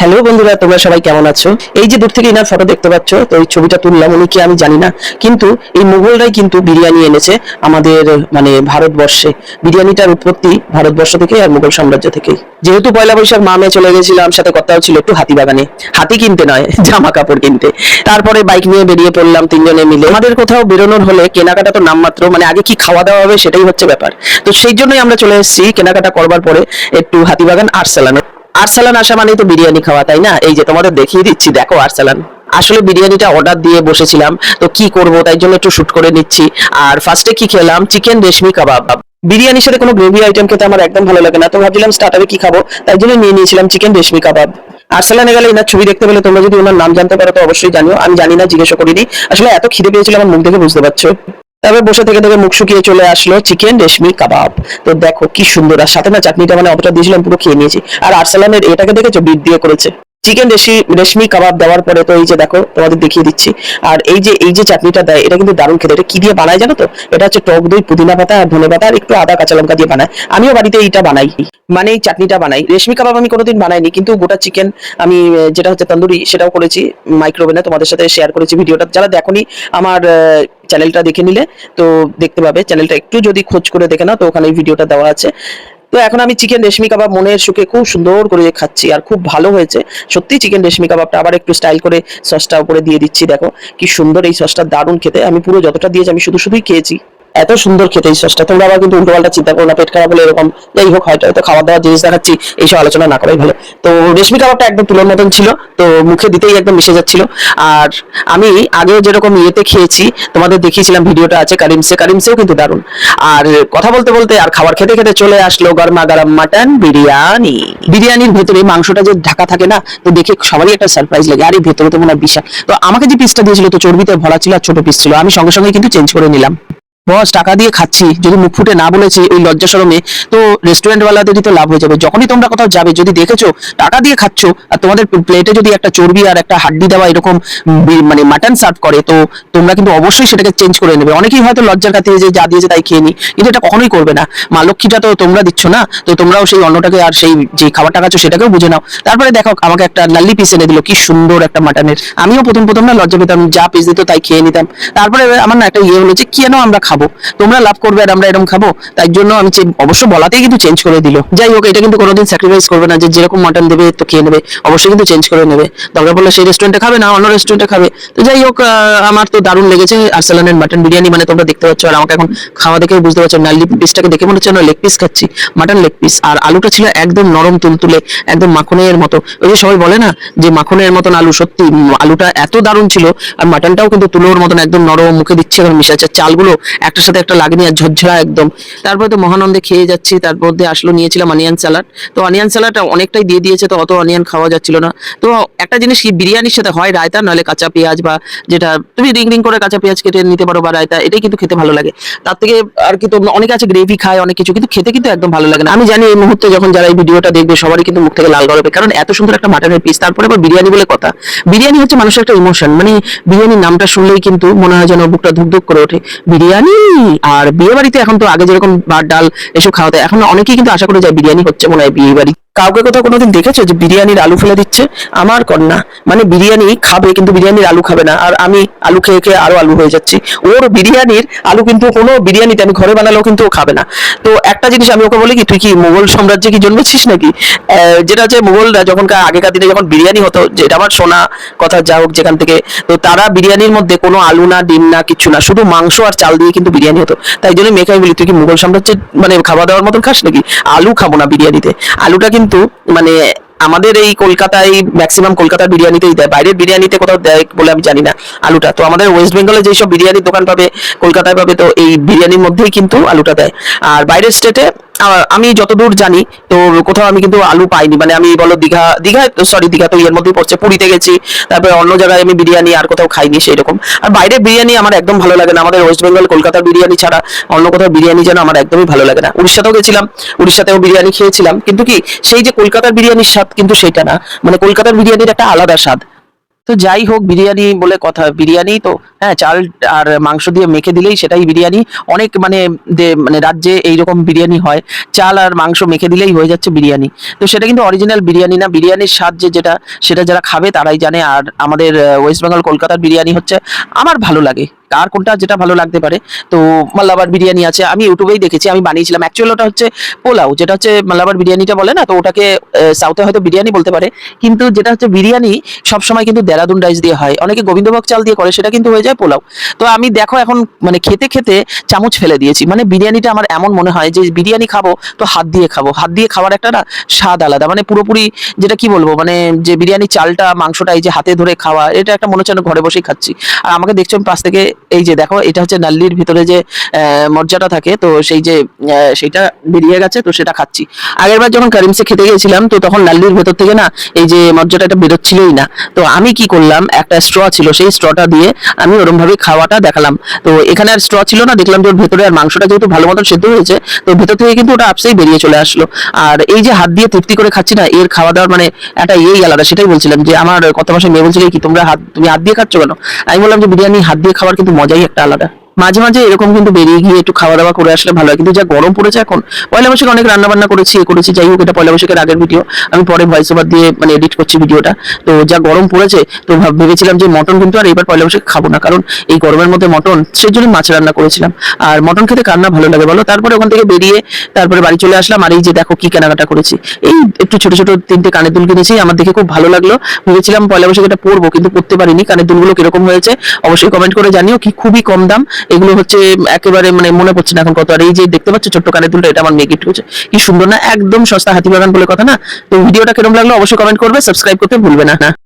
Hello বন্ধুরা, তোমরা সবাই কেমন আছো? এই যে দূর থেকে ইনার ফটো দেখতে পাচ্ছ, তো এই ছবিটা তুললাম উনি কি আমি জানি না। কিন্তু এই মুঘলরাই কিন্তু বিরিয়ানি এনেছে আমাদের মানে ভারতবর্ষে। বিরিয়ানিটার উৎপত্তি ভারতবর্ষ থেকে আর মুঘল সাম্রাজ্য থেকেই। যেহেতু পয়লা বৈশাখ মামে চলে গেছিলাম, সাথে কথাও ছিল একটু হাতি বাগানে। হাতি কিনতে নয়, জামা কাপড় কিনতে। তারপরে বাইক নিয়ে বেরিয়ে পড়লাম তিনজনে মিলে। আমাদের কোথাও বেরোনোর হলে কেনাকাটা তো নামমাত্র মানে আগে কি খাওয়া দাওয়া হবে সেটাই হচ্ছে ব্যাপার। তো সেই জন্যই আমরা চলে এসেছি কেনাকাটা করবার পরে একটু হাতিবাগান আরসালানে আরসালান আসা মানেই তো বিরিয়ানি খাওয়া, তাই না? এই যে তোমাদের দেখিয়ে দিচ্ছি, দেখো আরসালান। আসলে বিরিয়ানিটা অর্ডার দিয়ে বসেছিলাম, তো কি করব, তাই জন্য একটু শুট করে নিচ্ছি। আর ফার্স্টে কি খেলাম? চিকেন রেশমি কাবাব। বিরিয়ানির সাথে কোনো গ্রেভি আইটেম খেতে আমার একদম ভালো লাগে না, তো ভাবছিলাম স্টার্টারে কি খাব, তাই জন্য নিয়ে নিয়েছিলাম চিকেন রেশমি কাবাব। আরসালানে গেলে এনার ছবি দেখতে পেলে তোমরা যদি ওনার নাম জানতে পারো, তো অবশ্যই জানিও। আমি জানি না, জিজ্ঞাসা করিনি। আসলে এত খিদে পেয়েছিল আমার মুখ দেখে বুঝতে পারছ। তারপর বসে থেকে থেকে মুখ শুকিয়ে চলে আসলো চিকেন রেশমি কাবাব। তো দেখো কি সুন্দর, আর সাথে না চাটনিটা মানে অতটা দিয়েছিলাম, পুরো খেয়ে নিয়েছি। আর আরসালানের এটাকে দেখেছ? বিট দিয়ে করেছে। চিকেন রেশি রেশমি কাবাব দেওয়ার পরে তো এই যে দেখো তোমাদের দেখিয়ে দিচ্ছি। আর এই যে এই যে চাটনিটা দেয়, এটা কিন্তু দারুণ খেতে। এটা কি দিয়ে বানায় জানো তো? এটা হচ্ছে টক দই, পুদিনা পাতা আর ধনে পাতা আর একটু আদা, কাঁচা লঙ্কা দিয়ে বানায়। আমিও বাড়িতে এইটা বানাই। মানে এই চাটনিটা বানাই। রেশমি কাবাব আমি কোনোদিন বানাইনি, কিন্তু গোটা চিকেন আমি যেটা হচ্ছে তন্দুরি, সেটাও করেছি মাইক্রোওভেনে তোমাদের সাথে শেয়ার করেছি ভিডিওটা। যারা দেখোনি, আমার চ্যানেলটা দেখে নিলে তো দেখতে পাবে। চ্যানেলটা একটু যদি খোঁজ করে দেখে নাও, তো ওখানে ভিডিওটা দেওয়া আছে। তো এখন আমি চিকেন রেশমি কাবাব মনের সুখে খুব সুন্দর করে খাচ্ছি আর খুব ভালো হয়েছে। সত্যি চিকেন রেশমি কাবাবটা আবার একটু স্টাইল করে সসটা উপরে দিয়ে দিচ্ছি, দেখো। কি সুন্দর এই সসটা দারুণ খেতে। আমি পুরো যতটা দিয়েছি আমি শুধু শুধুই খেয়েছি। এত সুন্দর খেতে এই সসটা তোমরা আবার কিন্তু উল্টো পাল্টা চিন্তা করো না, পেট খারাপ হলে এরকম, যাই হোক, হয়তো হয়তো খাওয়া দাওয়া জিনিস দেখাচ্ছি, এইসব আলোচনা না করাই ভালো। তো রেশমি কাবাবটা একদম তুলোর মতন ছিল, তো মুখে দিতেই একদম মিশে যাচ্ছিল। আর আমি আগেও যেরকম ইয়েতে খেয়েছি, তোমাদের দেখিয়েছিলাম, ভিডিওটা আছে কারিমসে, কারিমসেও কিন্তু দারুণ। আর কথা বলতে বলতে আর খাবার খেতে খেতে চলে আসলো গরমা গরম মাটন বিরিয়ানি। বিরিয়ানির ভেতরে মাংসটা যে ঢাকা থাকে না, তো দেখে সবারই একটা সারপ্রাইজ লাগে, আর এই ভেতরে তো মনে হয় বিশাল। তো আমাকে যে পিসটা দিয়েছিল, তো চর্বিতে ভরা ছিল আর ছোট পিস ছিল, আমি সঙ্গে সঙ্গে কিন্তু চেঞ্জ করে নিলাম। বস টাকা দিয়ে খাচ্ছি, যদি মুখ ফুটে না বলেছি ওই লজ্জা শরমে তো রেস্টুরেন্ট ওয়ালাদেরই তো লাভ হয়ে যাবে। যখনই তোমরা কোথাও যাবে, যদি দেখেছ টাকা দিয়ে খাচ্ছ, আর তোমাদের প্লেটে যদি একটা চর্বি আর একটা হাড্ডি দেওয়া এরকম মানে মাটন সার্ভ করে, তো তোমরা কিন্তু অবশ্যই সেটাকে চেঞ্জ করে নেবে। অনেকেই হয়তো লজ্জার কাছে যে যা দিয়েছে তাই খেয়ে নি, কিন্তু এটা কখনোই করবে না। মা লক্ষ্মীটা তো তোমরা দিচ্ছ না, তো তোমরাও সেই অন্নটাকে আর সেই যে খাবারটা খাচ্ছ সেটাকেও বুঝে নাও। তারপরে দেখো, আমাকে একটা লাল্লি পিস এনে দিল, কি সুন্দর একটা মাটনের আমিও প্রথম প্রথম না লজ্জা পেতাম, যা পিস দিত তাই খেয়ে নিতাম। তারপরে আমার না একটা ইয়ে হলো যে, কেন আমরা খাব? তোমরা লাভ করবে আর আমরা এরকম খাব। তাই জন্য আমি অবশ্য বলাতেই কিন্তু চেঞ্জ করে দিল। যাই হোক, এটা কিন্তু কোনোদিন স্যাক্রিফাইস করবে না যে যেরকম মাটন দেবে তো খেয়ে নেবে। অবশ্যই কিন্তু চেঞ্জ করে নেবে। দরকার পড়লে সেই রেস্টুরেন্টে খাবে, না অন্য রেস্টুরেন্টে খাবে। তো যাই হোক আমার তো দারুণ লেগেছে আরসালানের মাটন বিরিয়ানি। মানে তোমরা দেখতে পাচ্ছ, আর আমাকে এখন খাওয়া দেখে বুঝতে পারছ নাল্লি পিসটাকে দেখে মনে হচ্ছে না লেগ পিস খাচ্ছি। মাটন লেগ পিস আর আলুটা ছিল একদম নরম তুলতুলে, একদম মাখনের মতো। ওই যে সবাই বলে না যে মাখনের মতন আলু, সত্যি আলুটা এত দারুণ ছিল, আর মাটনটাও কিন্তু তুলোর মতন একদম নরম, মুখে দিচ্ছে, এখন মিশে যাচ্ছে চালগুলো একটার সাথে একটা লাগেনি আর ঝরঝরা একদম। তারপরে তো মহানন্দে খেয়ে যাচ্ছি, তারপর দিয়ে আসলো, নিয়েছিলাম অনিয়ন স্যালাড তো অনিয়ন স্যালাড অনেকটাই দিয়ে দিয়েছে, তো অত অনিয়ন খাওয়া যাচ্ছিল না। তো একটা জিনিস কি, বিরিয়ানির সাথে হয় রায়তা, নাহলে কাঁচা পেঁয়াজ বা যেটা, তুমি রিং রিং করে কাঁচা পেঁয়াজ কেটে নিতে পারো বা রায়তা, এটাই কিন্তু খেতে ভালো লাগে। তার থেকে আর কি তো অনেকে আছে গ্রেভি খায়, অনেক কিছু, কিন্তু খেতে কিন্তু একদম ভালো লাগে না। আমি জানি এই মুহূর্তে যখন যারা এই ভিডিওটা দেখবে, সবারই কিন্তু মুখ থেকে লাল গড়বে কারণ এত সুন্দর একটা মাটনের পিস তারপরে আবার বিরিয়ানি বলে কথা। বিরিয়ানি হচ্ছে মানুষের একটা ইমোশন মানে বিরিয়ানির নামটা শুনলেই কিন্তু মনে হয় যেন বুকটা ধুক ধুক করে ওঠে। বিরিয়ানি আর বিয়ে বাড়িতে এখন তো আগে যেরকম ভাত, ডাল এসব খাওয়াতে এখন অনেকেই কিন্তু আশা করে যায় বিরিয়ানি হচ্ছে মনে হয় বিয়ে বাড়ি কাউকে কোথাও কোনোদিন দেখেছ যে বিরিয়ানির আলু ফেলে দিচ্ছে? আমার কন্যা। মানে বিরিয়ানি খাবে, কিন্তু বিরিয়ানির আলু খাবে না। আর আমি আলু খেয়ে খেয়ে আরও আলু হয়ে যাচ্ছি। ওর বিরিয়ানির আলু কিন্তু কোনো বিরিয়ানিতে আমি ঘরে বানালেও কিন্তু ও খাবে না। তো একটা জিনিস আমি ওকে বলি কি, তুই কি মুঘল সাম্রাজ্যে কি জন্মেছিস নাকি? যেটা হচ্ছে মুঘলরা যখনকার আগেকার দিনে যখন বিরিয়ানি হতো যেটা আমার শোনা কথা যা হোক যেখান থেকে, তো তারা বিরিয়ানির মধ্যে কোনো আলু না, ডিম না, কিছু না, শুধু মাংস আর চাল দিয়ে কিন্তু বিরিয়ানি হতো। তাই জন্য মেয়েকে আমি বলি, তুই কি মুঘল সাম্রাজ্যের মানে খাওয়া দাওয়ার মতন খাস নাকি? আলু খাব না বিরিয়ানিতে। আলুটা কিন্তু মানে আমাদের এই কলকাতায় ম্যাক্সিমাম কলকাতার বিরিয়ানিতেই দেয়। বাইরের বিরিয়ানিতে কোথাও দেয় বলে আমি জানি না আলুটা। তো আমাদের ওয়েস্ট বেঙ্গলে যেসব বিরিয়ানির দোকান পাবে, কলকাতায় পাবে, তো এই বিরিয়ানির মধ্যেই কিন্তু আলুটা দেয়। আর বাইরের স্টেটে আমি যতদূর জানি, তো কোথাও আমি কিন্তু আলু পাইনি। মানে আমি বলো দীঘা দীঘা সরি দীঘা তো ইয়ের মধ্যেই পড়ছে, পুরীতে গেছি, তারপরে অন্য জায়গায় আমি বিরিয়ানি আর কোথাও খাইনি সেই রকম আর বাইরে বিরিয়ানি আমার একদম ভালো লাগে না, আমাদের ওয়েস্ট বেঙ্গল কলকাতার বিরিয়ানি ছাড়া অন্য কোথাও বিরিয়ানি যেন আমার একদমই ভালো লাগে না। উড়িষ্যাতেও গেছিলাম, উড়িষ্যাতেও বিরিয়ানি খেয়েছিলাম, কিন্তু কি সেই যে কলকাতার বিরিয়ানির স্বাদ কিন্তু সেটা না। মানে কলকাতার বিরিয়ানির একটা আলাদা স্বাদ। তো যাই হোক, বিরিয়ানি বলে কথা, বিরিয়ানি তো হ্যাঁ চাল আর মাংস দিয়ে মেখে দিলেই সেটাই বিরিয়ানি। অনেক মানে মানে রাজ্যে এইরকম বিরিয়ানি হয়, চাল আর মাংস মেখে দিলেই হয়ে যাচ্ছে বিরিয়ানি। তো সেটা কিন্তু অরিজিনাল বিরিয়ানি না, বিরিয়ানির স্বাদ যে যেটা, সেটা যারা খাবে তারাই জানে। আর আমাদের ওয়েস্ট বেঙ্গল কলকাতার বিরিয়ানি হচ্ছে, আমার ভালো লাগে। কার কোনটা যেটা ভালো লাগতে পারে। তো মাল্লাবার বিরিয়ানি আছে, আমি ইউটিউবেই দেখেছি, আমি বানিয়েছিলাম। অ্যাকচুয়াল ওটা হচ্ছে পোলাও, যেটা হচ্ছে মাল্লাবার বিরিয়ানিটা বলে না, তো ওটাকে সাউথে হয়তো বিরিয়ানি বলতে পারে। কিন্তু যেটা হচ্ছে বিরিয়ানি, সবসময় কিন্তু দেরাদুন রাইস দিয়ে হয়, অনেকে গোবিন্দভোগ চাল দিয়ে করে, সেটা কিন্তু হয়ে যায় পোলাও। তো আমি দেখো এখন মানে খেতে খেতে চামচ ফেলে দিয়েছি। মানে বিরিয়ানিটা আমার এমন মনে হয় যে বিরিয়ানি খাব তো হাত দিয়ে খাব। হাত দিয়ে খাওয়ার একটা না স্বাদ আলাদা। মানে পুরোপুরি যেটা কি বলব মানে যে বিরিয়ানি চালটা মাংসটা এই যে হাতে ধরে খাওয়া, এটা একটা মনে হচ্ছে ঘরে বসেই খাচ্ছি। আর আমাকে দেখছ পাশ থেকে এই যে দেখো, এটা হচ্ছে নাল্লির ভিতরে যে মজ্জাটা থাকে, তো সেই যে সেটা বেরিয়ে গেছে, তো সেটা খাচ্ছি। আগেরবার যখন কারিমসে খেতে গিয়েছিলাম, তো তখন লাল্লির ভেতর থেকে না এই যে এটা বেরোচ্ছিলই না। তো আমি কি করলাম? একটা স্ট্র ছিল, সেই স্ট্রটা দিয়ে আমি ওরমভাবে খাওয়াটা দেখালাম। তো এখানে আর স্ট্র ছিল না, দেখলাম যে ওর ভেতরে আর মাংসটা যেহেতু ভালো মতন সেদ্ধ হয়েছে, তো ভেতর থেকে কিন্তু ওটা আপসেই বেরিয়ে চলে আসলো। আর এই যে হাত দিয়ে তৃপ্তি করে খাচ্ছি না, এর খাওয়া দাওয়ার মানে একটা ইয়েই আলাদা, সেটাই বলছিলাম যে আমার কত মাসে মেয়ে বলছিল কি, তোমরা হাত, তুমি হাত দিয়ে খাচ্ছ কেন? আমি বললাম যে, বিরিয়ানি হাত দিয়ে খাওয়ার কিন্তু মজাই একটা আলাদা। মাঝে মাঝে এরকম কিন্তু বেরিয়ে গিয়ে একটু খাওয়া দাওয়া করে আসলে ভালো হয়। কিন্তু যা গরম পড়েছে এখন, পয়লা বৈশাখে অনেক রান্না বান্না করেছি এ করেছি। যাই হোক, এটা পয়লা বৈশাখের আগের ভিডিও আমি পরে ভয়েস ওভার দিয়ে মানে এডিট করছি ভিডিওটা তো যা গরম পড়েছে, তো ভেবেছিলাম যে মটন কিন্তু আর এবার পয়লা বৈশাখে খাব না। কারণ এই গরমের মধ্যে মটন, সেই জন্য মাছ রান্না করেছিলাম। আর মটন খেতে কান্না ভালো লাগে বলো? তারপরে ওখান থেকে বেরিয়ে তারপরে বাড়ি চলে আসলাম আর এই যে দেখো কি কেনাকাটা করেছি। এই একটু ছোট ছোট তিনটে কানের দুল কিনেছি। আমার দেখে খুব ভালো লাগল। ভেবেছিলাম পয়লা বৈশাখে এটা পরবো, কিন্তু পরতে পারিনি। কানের দুলগুলো কীরকম হয়েছে, অবশ্যই কমেন্ট করে জানিও। কি খুবই কম দাম। এগুলো হচ্ছে একেবারে মানে মনে পড়ছে না এখন কত। আর এই যে দেখতে পাচ্ছ ছোট্ট কানের দুলটা, এটা আমার মেয়ে গিফট করছে। কি সুন্দর না? একদম সস্তা হাতি বাগান বলে কথা না? তো ভিডিওটা কেরম লাগল অবশ্যই কমেন্ট করবে সাবস্ক্রাইব করতে ভুলবে না।